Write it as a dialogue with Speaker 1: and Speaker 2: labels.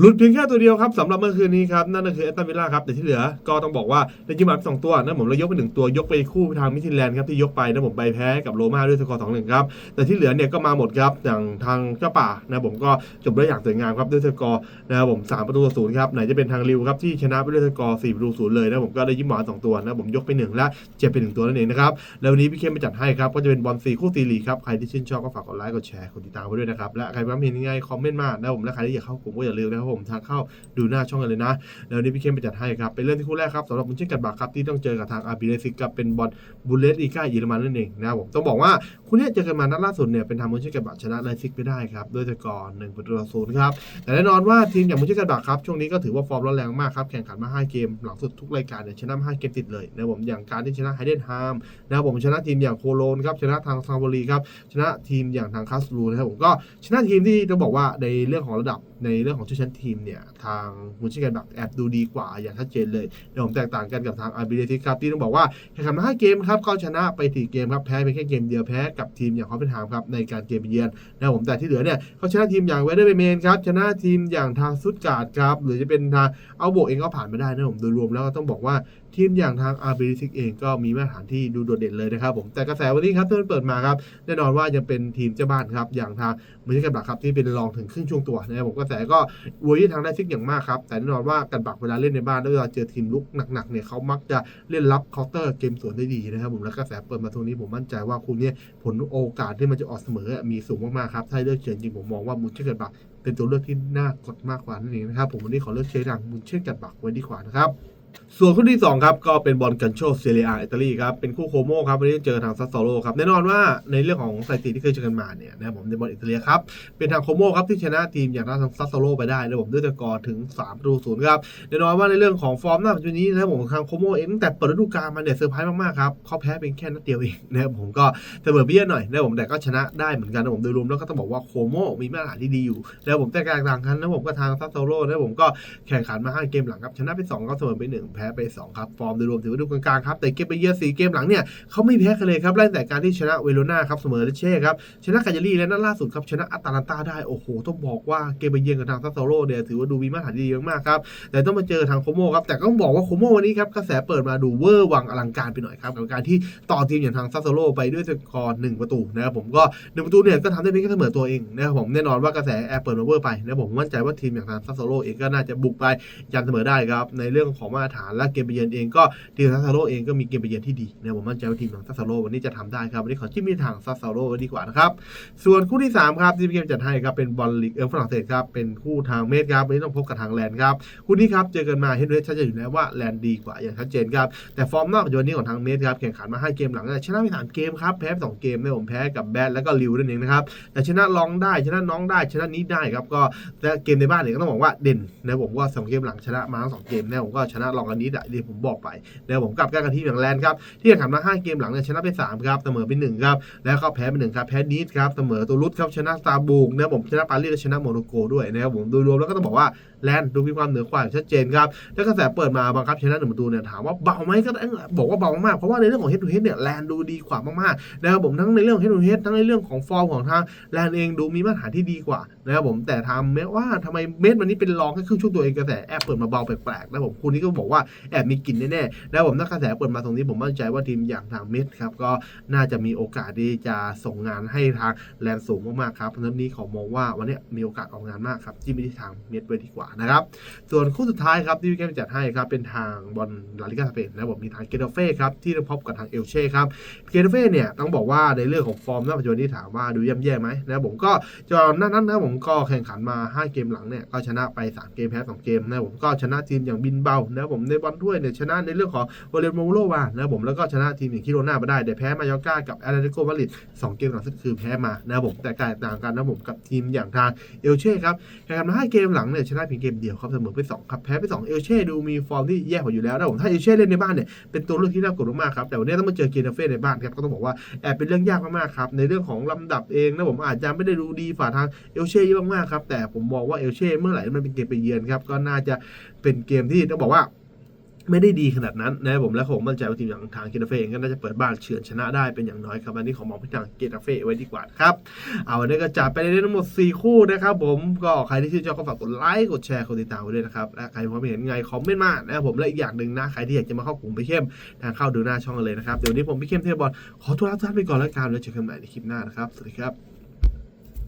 Speaker 1: หลุดเพียงแค่ตัวเดียวครับสำหรับเมื่อคืนนี้ครับ นั่นก็คือแอตตันวิลล่าครับ แต่ที่เหลือก็ต้องบอกว่าได้ยิมอัพสองตัวนะผมเรายกไปหนึ่งตัวยกไปคู่ทางมิทินแลนด์ครับที่ยกไปนะผมไปแพ้กับโรม่าด้วยสกอร์สองหนึ่งครับ แต่ที่เหลือเนี่ยก็มาหมดครับอย่างทางเจ้าป่านะผมก็จบได้อย่างสวยงามครับด้วยสกอร์นะผมสามประตูต่อศูนย์ครับไหนจะเป็นทางริวครับที่ชนะไปด้วยสกอร์สี่ประตูศูนย์เลยนะผมก็ได้ยิมอัพสองตัวนะผมยกไปหนึ่งและเจ็บไปหนึ่งตัวนั่นเองนะครับแล้ววันนี้พี่เข้มไปจัดให้ครับก็จะเป็นบอลสี่คู่ตีลีครับใครที่ชื่นชอบก็ฝากกดไลค์กดแชร์กดติดตามไว้ด้วยนะครับและใครว่าเห็นยังไงคอมเมนต์มานะผมและใครที่อยากเข้ากลุ่มก็อย่าลืมนะครับผม ทางเข้าดูหน้าช่องกันเลยนะ แล้วนี้พี่เข้มไปจัดให้ครับ เป็นเรื่องที่คู่แรกครับสำหรับมุนเช่นกันบักครับที่ต้องเจอกับทางอาร์บีเลซิกกับเป็นบอลบูเลสอีก้าเยอรมันนั่นเองนะผมต้องบอกว่าคู่นี้เจอกันมานัดล่าสุดเนี่ยเป็นทางมุนเช่นกันบักชนะไลซิกไปได้ครับด้วยสกอร์หนึ่งประตูต่อศูนย์ครับแต่แน่นอนว่าทีมอย่างมุนเช่นกันบักครับช่วงนี้ก็ถือว่าฟอร์มร้อนแรงมากครับแข่งขันมา 5 เกมหลังสุดทุกรายการเนี่ยชนะมา5เกมติดเลยนะผมอย่างการที่ชนะไฮเดนฮามนะผมชนะทีมอย่างโคโลนครับชนะทางซาวารีครับชนะทีมอย่างทางคาสลูนะครับผมก็ชนะทีมที่ต้องบอกว่าในเรื่องของระดับในเรื่องของชื่อชั้นทีมเนี่ยทางมุนเช่นกันบักแอบดูดีกว่าอย่างชัดเจนเลยเดี๋ยวผมแตกต่างกันกับทางอาร์บีเดซิครับที่ต้องบอกว่าแข่งขันมา5เกมครับก็ชนะไปสี่เกมครับแพ้ไปแค่เกมเดียวแพ้กับทีมอย่างฮอปเปนไฮม์ครับในการเกมเยือนนะผมแต่ที่เหลือเนี่ยเขาชนะทีมอย่างเวเดอร์เบเมนครับชนะทีมอย่างทางซุดการ์ดครับหรือจะเป็นทางเอาโบกเองก็ผ่านมาได้นะผมโดยรวมแล้วก็ต้องบอกว่าทีมอย่างทางอาร์บีเดซิเองก็มีมาตรฐานที่ดูโดดเด่นเลยนะครับผมแต่กระแสวันนี้ครับที่มันเปิดมาครับแน่นอนว่ายังเป็นทีมเจ้าบ้านครับอย่างทางมือที่กันบักครับที่เป็นรองถึงครึ่งช่วงตัวนะครับผมกระแสก็อวยที่ทางได้ซิกอย่างมากครับ แต่แน่นอนว่ากันบักเวลาเล่นในบ้านแล้วเวลาเจอทีมลุกหนักๆเนี่ยเขามักจะเล่นรับเคาน์เตอร์เกมสวนได้ดีนะครับผมแล้วกระแสเปิดมาตรงนี้ผมมั่นใจว่าคู่เนี้ผลโอกาสที่มันจะออกเสมอมีสูงมากๆครับถ้าเลือกเชียร์จริงผมมองว่ามุนเช่นกันบักเป็นตัวเลือกที่น่ากดมากกว่านั่นเองนะครับผมวันนี้ขอเลือกเชียร์ทางมุนเช่นกันบักไว้ดีกว่านะครับ ส่วนคู่ที่ 2 ครับ ก็เป็นบอลกันโชเซเรียอิตาลีครับ เป็นคู่โคโมครับ วันนี้เจอทางซัสโซโลครับ แน่นอนว่าในเรื่องของสถิติที่เคยเจอกันมาเนี่ยนะผมในบอลอิตาเลียครับ เป็นทางโคโมครับที่ชนะทีมอย่างทางซัสโซโลไปได้นะผมด้วยสกอร์ถึง3ประตูศูนย์ครับแน่นอนว่าในเรื่องของฟอร์มหน้าปัจจุบันนี้นะผมทางโคโมเองตั้งแต่เปิดฤดูกาลมาเนี่ยเซอร์ไพรส์มากๆครับเขาแพ้เป็นแค่นัดเดียวเองนะผมก็เสมอเบี้ยหน่อยนะผมแต่ก็ชนะได้เหมือนกันนะผมโดยรวมแล้วก็ต้องบอกว่าโคโมมีมาตรฐานที่ดีอยู่นะครับผมแต่การต่างกันนะผมก็ทางซัสโซโลนะผมก็แข่งขันมาห้าเกมหลังครับชนะไปสองก็เสมอไปหนึ่งแพ้ไปสองครับ ฟอร์มโดยรวมถือว่าดูกลางๆครับ แต่เกมไปเยือนสี่เกมหลังเนี่ยเขาไม่แพ้กันเลยครับไล่แต่การที่ชนะเวโรนาครับเสมอเลเช่ครับ ชนะกาญารีและนัดล่าสุดครับ ชนะอัตแลนตาได้ โอ้โห ต้องบอกว่าเกมไปเยือนกับทางซัสโซโลเนี่ยถือว่าดูมีมาตรฐานดีมากๆครับ แต่ต้องมาเจอทางโคโมครับ แต่ก็ต้องบอกว่าโคโมวันนี้ครับกระแสเปิดมาดูเวอร์วังอลังการไปหน่อยครับกับการที่ต่อทีมอย่างทางซัสโซโลไปด้วยสกอร์หนึ่งประตูนะครับผมก็หนึ่งประตูเนี่ยก็ทำได้เพียงแค่เสมอตัวเองนะครับผมแน่นอนว่ากระแสแอร์เปิดมาเวอร์ไปนะครับผมมั่นใจว่าทีมอย่างทางซัสโซโลเองก็น่าจะบุกไปยันเสมอได้ครับในเรื่องของมาตรฐาน และเกมไปเยือนเองก็ทีมซัสโซโลเองก็มีเกมไปเยือนที่ดีนะผมมั่นใจว่าทีมของซัสโซโลวันนี้จะทำได้ครับวันนี้ขอจิ้มที่ทางซัสโซโลไว้ดีกว่านะครับส่วนคู่ที่3ครับที่พี่เกมจัดให้ครับเป็นบอลลีกเอลฝรั่งเศสครับเป็นคู่ทางเมดครับวันนี้ต้องพบกับทางแลนด์ครับคู่นี้ครับเจอกันมาเห็นเลยชัดเจนอยู่แล้วว่าแลนด์ดีกว่าอย่างชัดเจนครับแต่ฟอร์มนอกปัจจุบันนี้ของทางเมดครับแข่งขันมา5เกมหลังเนี่ยชนะไปสามเกมครับแพ้สองเกมนะผมแพ้กับแบดแล้วก็ลิวนั่นเองนะครับแต่ชนะลองได้ชนะน้องได้ชนะนี้ได้ครับก็และเกมในบ้านเนี่ยก็ต้องบอกว่าเด่นนะผมว่าสองเกมหลังชนะมาทั้งสองเกมนะผมก็ชนะลองกันนี้ได้ที่ผมบอกไปนะผมกลับกันกับทีมอย่างแลนด์ครับที่แข่งขันมาห้าเกมหลังเนี่ยชนะไปสามครับเสมอไปหนึ่งครับแล้วก็แพ้ไปหนึ่งครับแพ้นีสครับเสมอตัวรุดครับชนะซาบูกนะผมชนะปารีสและชนะโมร็อกโกด้วยนะครับผมโดยรวมแล้วก็ต้องบอกว่าแลนด์ดูมีความเหนือกว่าอย่างชัดเจนครับแล้วกระแสเปิดมาบังคับชนะหนึ่งประตูเนี่ยถามว่าเบาไหมก็บอกว่าเบามากเพราะว่าในเรื่องของเฮดทูเฮดเนี่ยแลนด์ดูดีกว่ามากๆนะครับผมทั้งในเรื่องของเฮดทูเฮดทั้งในเรื่องของฟอร์มของทางแลนด์เองดูมีมาตรฐานที่ดีกว่านะครับผมแต่ทำแม้ว่าทำไมเมสวันนี้เป็นรองแค่ครึ่งช่วงตัวเองกระแสแอบเปิดมาเบาแปลกๆนะผมคู่นี้ก็บอกว่าแอบมีกลิ่นแน่ๆนะครับผมถ้ากระแสเปิดมาตรงนี้ผมมั่นใจว่าทีมอย่างทางเมสครับก็น่าจะมีโอกาสที่จะส่งงานให้ทางแรงสูงมากๆครับเพราะฉะนั้นนี้ขอมองว่าวันนี้มีโอกาสออกงานมากครับที่ไม่ที่ทางเม็ดไว้ดีกว่านะครับ ส่วนคู่สุดท้ายครับที่พี่แก้มจัดให้ครับเป็นทางบอลลาลิกาสเปนนะผมมีทางเกตาเฟ่ครับที่ต้องพบกับทางเอลเช่ครับเกตาเฟ่เนี่ยต้องบอกว่าในเรื่องของฟอร์มณปัจจุบันนี้ถามว่าดูย่ำแย่ไหมนะผมก็จอนนั้นนะผมก็แข่งขันมา 5 เกมหลังเนี่ยก็ชนะไป 3 เกมแพ้2เกมนะผมก็ชนะทีมอย่างบินเบานะผมในบอลถ้วยเนี่ยชนะในเรื่องของวอลเลนโมโลวานะผมแล้วก็ชนะทีมอย่างคิโรนาไปได้แต่แพ้มายอก้ากับแอตเลติโกมาดริดสองเกมหลังสุดคือแพ้มานะผมแต่แตกต่างกันนะผมกับทีมอย่างทางเอลเช่ครับแข่งกันมาห้าเกมหลังเนี่ยชนะเพียงเกมเดียวครับเสมอไปสองครับแพ้ไปสองเอลเช่ดูมีฟอร์มที่แย่กว่าอยู่แล้วนะผมถ้าเอลเช่เล่นในบ้านเนี่ยเป็นตัวเลือกที่น่ากลัวมากครับแต่วันนี้ต้องมาเจอเกนเฟ่ในบ้านครับก็ต้องบอกว่าแอบเป็นเรื่องยากมากๆครับในเรื่องของลำดับเองนะผมอาจจะไม่ได้ดูดีฝ่าทางเอลเช่เยอะมากๆครับแต่ผมมองว่าเอลเช่เมื่อไหร่มันเป็นเกมไปเยือนครับก็น่าจะเป็นเกมที่ต้องบอกว่า ไม่ได้ดีขนาดนั้นนะครับผมและผมมั่นใจว่าทีมอย่างทางเกตาเฟ่เองก็น่าจะเปิดบ้านเฉือนชนะได้เป็นอย่างน้อยครับอันนี้ขอมองไปทางเกตาเฟ่ไว้ดีกว่าครับเอาวันนี้ก็จัดไปได้ทั้งหมด 4 คู่นะครับผมก็ใครที่ชื่นชอบก็ฝากกดไลค์กดแชร์กดติดตามไว้ด้วยนะครับและใครมีความเห็นไงคอมเมนต์มานะครับผมและอีกอย่างหนึ่งนะใครที่อยากจะมาเข้ากลุ่มไปเข้มทางเข้าดูหน้าช่องเลยนะครับเดี๋ยววนนี้ผมพี่เข้มเทพบอลขอตัวลาทุกท่านไปก่อนแล้วกันแล้วเจอกันใหม่ในคลิปหน้านะครับสวัสดีครับ